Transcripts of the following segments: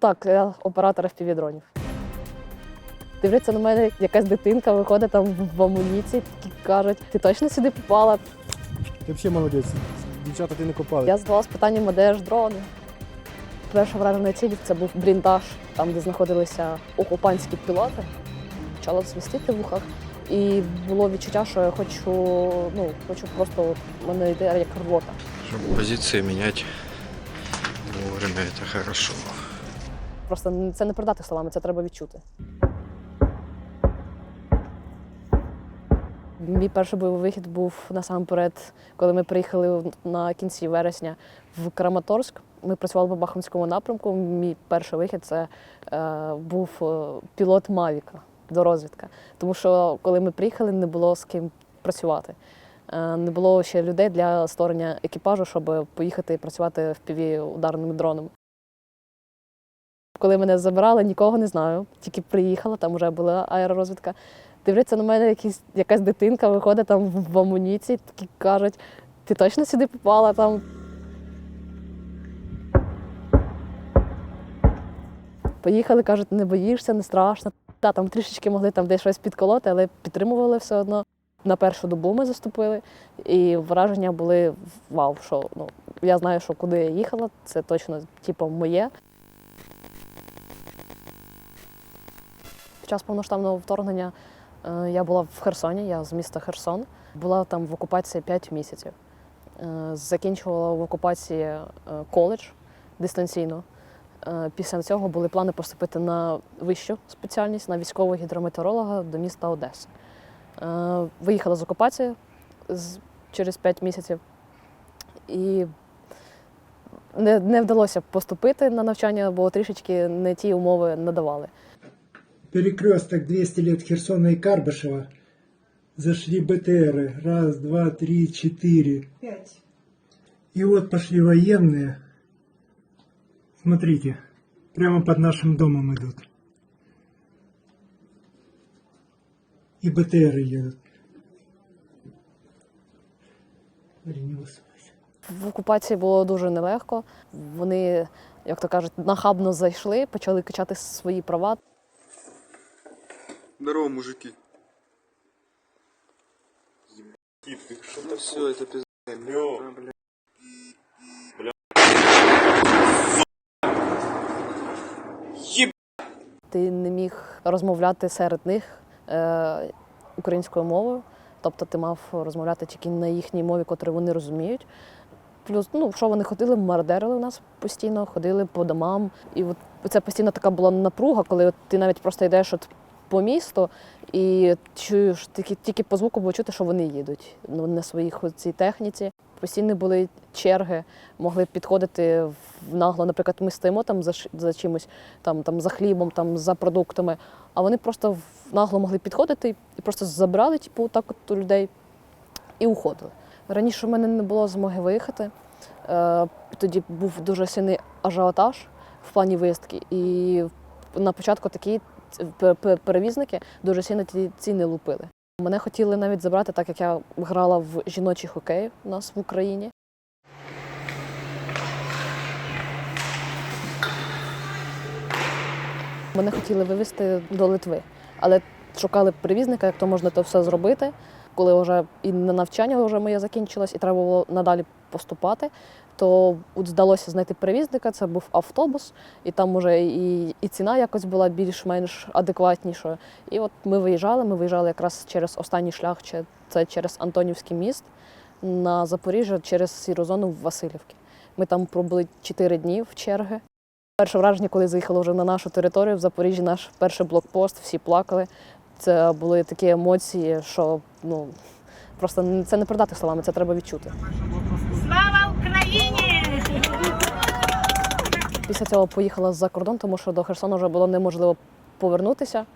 Так, я оператор FPV-дронів. Дивляться на мене, якась дитинка виходить там в амуніції, такі кажуть, ти точно сюди попала? Ти взагалі молодець. Дівчата ти не копали. Я задавалась питанням, а де ж дрони? Перша вражена ціль це був бліндаж, там, де знаходилися окупантські пілоти. Почало свистіти в ухах. І було відчуття, що я хочу, ну, хочу просто от, мене йде як рвота. Чтобы позиции менять вовремя, это хорошо. Просто це не передати словами, це треба відчути. Мій перший бойовий вихід був насамперед, коли ми приїхали на кінці вересня в Краматорськ. Ми працювали по Бахмутському напрямку. Мій перший вихід це е, був е, пілот Мавіка до розвідка. Тому що коли ми приїхали, не було з ким працювати. Е, не було ще людей для створення екіпажу, щоб поїхати і працювати в піві ударними дронами. Коли мене забирали, нікого не знаю. Тільки приїхала, там вже була аеророзвідка. Дивляться на мене, якісь, якась дитинка виходить там в амуніції, такі кажуть, ти точно сюди попала там. Поїхали, кажуть, не боїшся, не страшно. Та, там трішечки могли там десь щось підколоти, але підтримували все одно. На першу добу ми заступили, і враження були вау, що ну, я знаю, що куди я їхала, це точно типу, моє. Час повноштабного вторгнення е, я була в Херсоні, я з міста Херсон. Була там в окупації 5 місяців. Е, Закінчувала в окупації е, коледж дистанційно. Після цього були плани поступити на вищу спеціальність на військового гідрометеоролога до міста Одеси. Виїхала з окупації через 5 місяців і не, не вдалося поступити на навчання, бо трішечки не ті умови надавали Перекресток 200 лет Херсона и Карбышева. Зашли БТРы. Раз, два, три, четыре. Пять. И вот пошли военные. Смотрите, прямо под нашим домом идут. И БТРы едут. Смотри, не высовывайся. В окупації було дуже нелегко. Вони, як то кажуть, нахабно зайшли, почали качати свої права. Здорово, мужики. Что все, это пизда. Ти не міг розмовляти серед них е, українською мовою, тобто ти мав розмовляти тільки на їхній мові, котру вони розуміють. Плюс, ну, що вони ходили, мардерили у нас постійно, ходили по домам. І от це постійно така була напруга, коли от ти навіть просто йдеш от по місту і чуєш тільки, тільки по звуку було чути, що вони їдуть ну, на своїх цій техніці. Постійно були черги, могли підходити в нагло. Наприклад, ми стоїмо там за, за чимось, там, там за хлібом, там за продуктами. А вони просто нагло могли підходити і просто забрали, типу, так от у людей і уходили. Раніше в мене не було змоги виїхати. Е, тоді був дуже сильний ажіотаж в плані виїздки. І на початку пе- перевізники дуже сильно ті ціни лупили. Мене хотіли навіть забрати, так як я грала в жіночий хокей у нас в Україні. Мене хотіли вивезти до Литви, але шукали перевізника, як то можна то все зробити. Коли вже і на навчання вже моє закінчилось, і треба було надалі поступати, то от вдалося знайти перевізника. Це був автобус, і там уже і, і ціна якось була більш-менш адекватнішою. І от ми виїжджали. Ми виїжджали якраз через останній шлях, це через Антонівський міст на Запоріжжя через сіру зону в Васильівки. Ми там пробули 4 дні в черги. Перше враження, коли заїхали вже на нашу територію, в Запоріжжі наш перший блокпост, всі плакали. Це були такі емоції, що ну просто це не передати словами, це треба відчути. Після цього поїхала за кордон, тому що до Херсону вже було неможливо повернутися.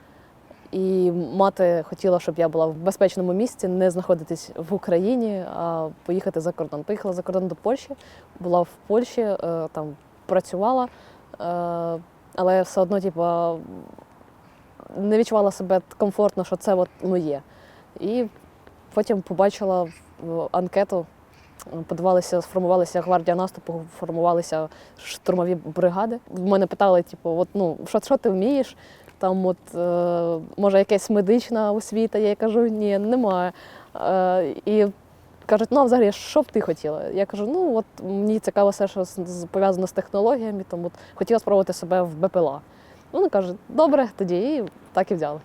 І мати хотіла, щоб я була в безпечному місці, не знаходитись в Україні, а поїхати за кордон. Поїхала за кордон до Польщі, була в Польщі, е, там працювала, е, але все одно, типу, не відчувала себе комфортно, що це от моє. І потім побачила анкету подавалися, сформувалися гвардія наступу, формувалися штурмові бригади. Мене питали, типу, от, ну, що, що ти вмієш? Там, от, е, може, якась медична освіта, я кажу, ні, немає. Е, і кажуть, ну а взагалі, що б ти хотіла? Я кажу, ну от мені цікаво все, що пов'язано з технологіями, тому от хотіла спробувати себе в БПЛА. Вони кажуть, добре, тоді і так і взяли.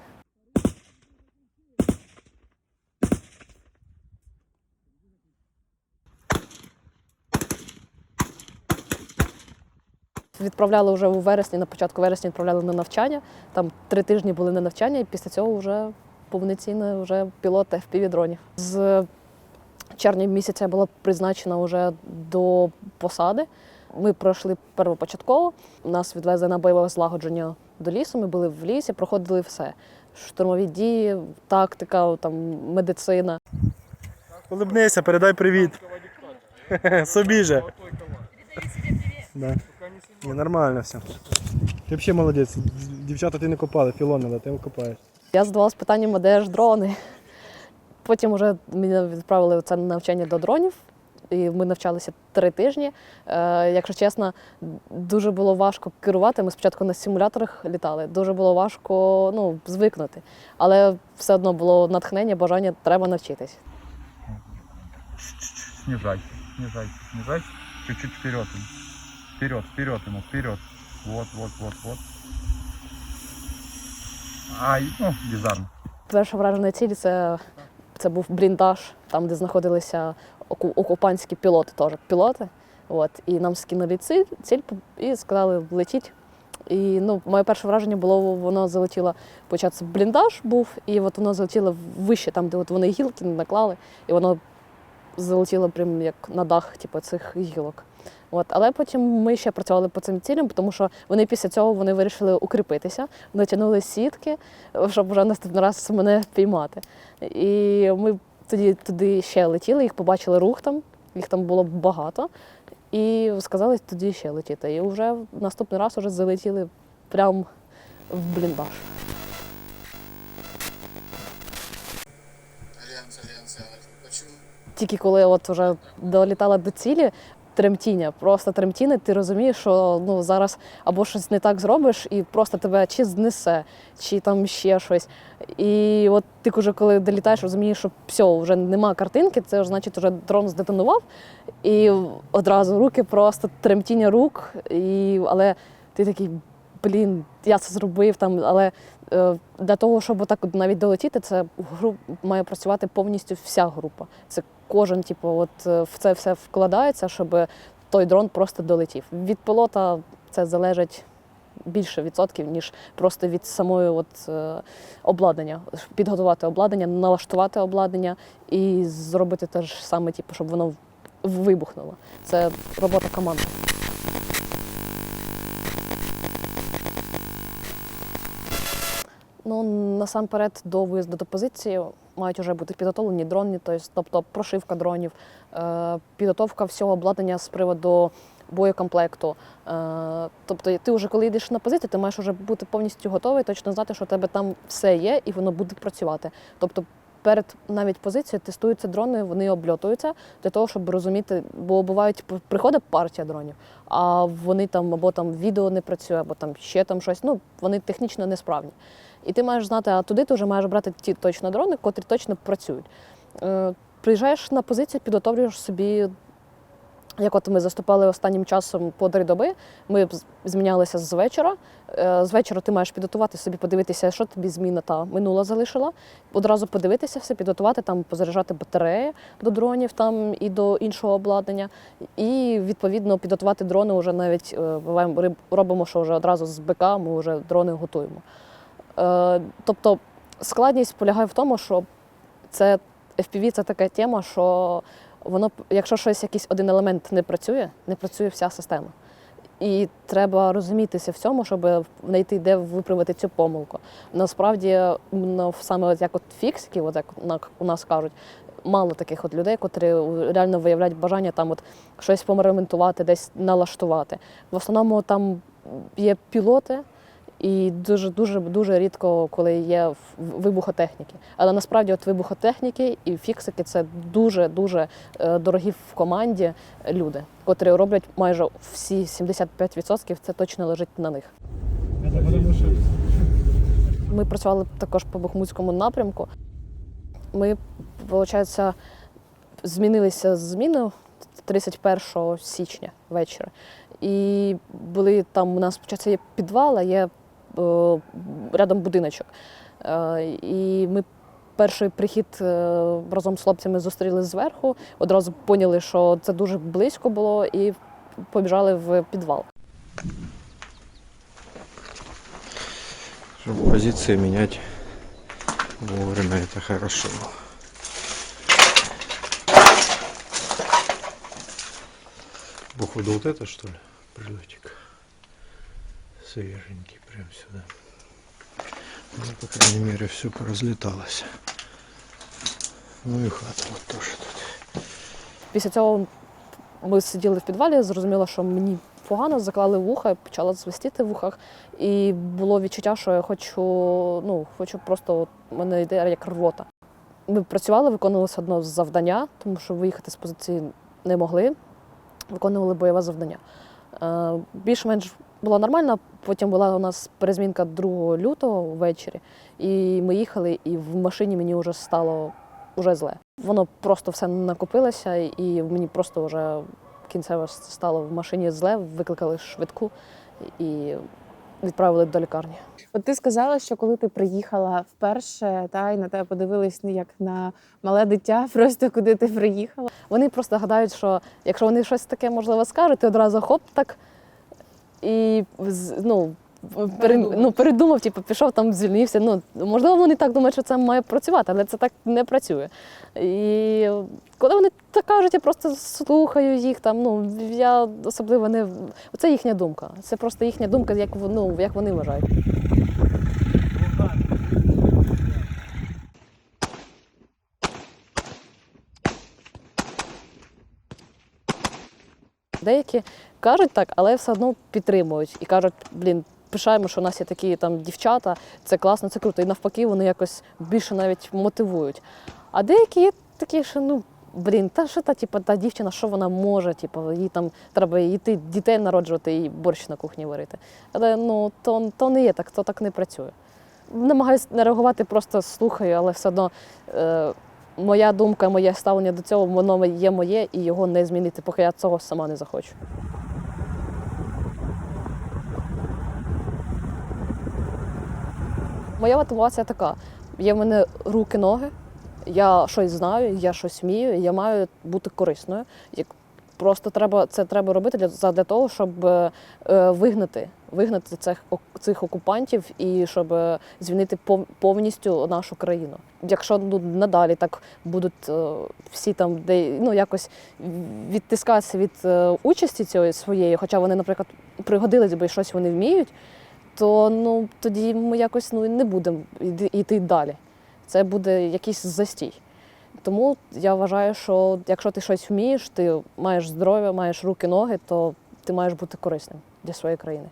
Відправляли вже у вересні, на початку вересня відправляли на навчання. Там три тижні були на навчання, і після цього вже повноцінно вже пілот fpv дронів. З червня місяця я була призначена вже до посади. Ми пройшли первопочатково. Нас відвезли на бойове злагодження до лісу. Ми були в лісі, проходили все. Штурмові дії, тактика, там, медицина. Улыбнися, передай привіт. Собі же. Да. Ні, нормально все. Ти взагалі молодець. Дівчата ти не копали, філонили, ти копаєш. Я задавалась питанням, а де ж дрони. Потім вже мене відправили це на навчання до дронів, і ми навчалися три тижні. Е, якщо чесно, дуже було важко керувати. Ми спочатку на симуляторах літали, дуже було важко ну, звикнути. Але все одно було натхнення, бажання треба навчитись. снижай, снижай, снижай, чуть-чуть вперед. Вперед, вперед ему, вперед. Вот, вот, вот, вот. Ай, ну, bizarно. Перша вражена ціль це, це був бліндаж, там, де знаходилися окупантські пілоти, теж пілоти. От, і нам скинули ціль, ціль і сказали летіть. І ну, моє перше враження було, воно залетіло, початку бліндаж був, і от воно залетіло вище, там, де от вони гілки наклали, і воно залетіло прям як на дах типу, цих гілок. От, але потім ми ще працювали по цим цілям, тому що вони після цього вони вирішили укріпитися, натягнули сітки, щоб вже наступний раз мене піймати. І ми тоді туди ще летіли, їх побачили рух там, їх там було багато. І сказали тоді ще летіти. І вже наступний раз вже залетіли прямо в бліндаж. Тільки коли от вже долітала до цілі, тремтіння, просто тремтіння, ти розумієш, що ну зараз або щось не так зробиш, і просто тебе чи знесе, чи там ще щось. І от ти вже коли долітаєш, розумієш, що все, вже нема картинки, це значить вже дрон здетонував, і одразу руки просто тремтіння рук. І, але ти такий, блін, я це зробив там, але. е, Для того, щоб отак навіть долетіти, це гру має працювати повністю вся група. Це кожен, типу, от е, в це все вкладається, щоб той дрон просто долетів. Від пілота це залежить більше відсотків, ніж просто від самої от, е, обладнання. Підготувати обладнання, налаштувати обладнання і зробити те ж саме, типу, щоб воно вибухнуло. Це робота команди. Ну, насамперед, до виїзду до позиції мають вже бути підготовлені дрони, тобто, прошивка дронів, е, підготовка всього обладнання з приводу боєкомплекту. Е, тобто, ти вже коли йдеш на позицію, ти маєш вже бути повністю готовий, точно знати, що у тебе там все є і воно буде працювати. Тобто, перед навіть позицією тестуються дрони, вони обльотуються для того, щоб розуміти, бо бувають приходить партія дронів, а вони там або там відео не працює, або там ще там щось. Ну вони технічно несправні. І ти маєш знати, а туди ти вже маєш брати ті точно дрони, котрі точно працюють. Е, приїжджаєш на позицію, підготовлюєш собі. Як от ми заступали останнім часом по три доби, ми змінялися з вечора. Е, З вечора ти маєш підготувати собі, подивитися, що тобі зміна та минула залишила. Одразу подивитися все, підготувати, там позаряджати батареї до дронів там і до іншого обладнання. І відповідно підготувати дрони вже навіть е, робимо, що вже одразу з БК ми вже дрони готуємо. Е, Тобто складність полягає в тому, що це FPV це така тема, що воно, якщо щось, якийсь один елемент не працює, не працює вся система. І треба розумітися в цьому, щоб знайти, де виправити цю помилку. Насправді, ну, саме як от фіксики, от як у нас кажуть, мало таких от людей, котрі реально виявляють бажання там от щось помремонтувати, десь налаштувати. В основному там є пілоти, І дуже дуже дуже рідко, коли є вибухотехніки. Але насправді, от вибухотехніки і фіксики це дуже дуже е, дорогі в команді люди, котрі роблять майже всі 75% Це точно лежить на них. Ми працювали також по Бахмутському напрямку. Ми, виходить, змінилися з зміни 31 січня ввечері. І були там у нас спочатку є підвал, а є рядом будиночок. Е, і ми перший прихід е, разом з хлопцями зустріли зверху, одразу поняли, що це дуже близько було, і побіжали в підвал. Чтобы позиции менять вовремя, это хорошо. Походу вот это что ли? Прилетик. Свеженький прям сюда. Ну, по крайней мере, все поразлеталось. Ну и хата вот тоже тут. Після цього ми сиділи в підвалі, зрозуміло, що мені погано, заклали вуха, почала свистіти в вухах. І було відчуття, що я хочу, ну, хочу просто, от, мене йде як рвота. Ми працювали, виконували одно завдання, тому що виїхати з позиції не могли. Виконували бойове завдання. Е, Більш-менш було нормально. Потім була у нас перезмінка 2 лютого ввечері, і ми їхали, і в машині мені вже стало вже зле. Воно просто все накопилося, і мені просто вже кінцево стало в машині зле, викликали швидку і відправили до лікарні. От ти сказала, що коли ти приїхала вперше, та й на тебе подивились як на мале дитя, просто куди ти приїхала. Вони просто гадають, що якщо вони щось таке можливо скажуть, ти одразу хоп так і ну, пере, ну, передумав, типу, пішов там, звільнився. Ну, можливо, вони так думають, що це має працювати, але це так не працює. І коли вони так кажуть, я просто слухаю їх там. Ну я особливо не це їхня думка. Це просто їхня думка, як ну, як вони вважають. Деякі кажуть так, але все одно підтримують і кажуть, блін, пишаємо, що у нас є такі там дівчата, це класно, це круто. І навпаки, вони якось більше навіть мотивують. А деякі є такі, що ну. Блін, та що та, типу, та дівчина, що вона може? Типу, їй там треба йти дітей народжувати і борщ на кухні варити. Але ну то, то не є так, то так не працює. Намагаюся не реагувати, просто слухаю, але все одно е, моя думка, моє ставлення до цього, воно є моє і його не змінити, поки я цього сама не захочу. Моя мотивація така: є в мене руки, ноги, я щось знаю, я щось вмію, я маю бути корисною. Просто треба це треба робити для, для того, щоб е, вигнати, вигнати цих, цих окупантів і щоб е, звільнити повністю нашу країну. Якщо ну, надалі так будуть е, всі там, де ну якось відтискатися від е, участі цієї своєї, хоча вони, наприклад, пригодились би щось вони вміють, то ну тоді ми якось ну не будемо йти- далі. Це буде якийсь застій. Тому я вважаю, що якщо ти щось вмієш, ти маєш здоров'я, маєш руки, ноги, то ти маєш бути корисним для своєї країни.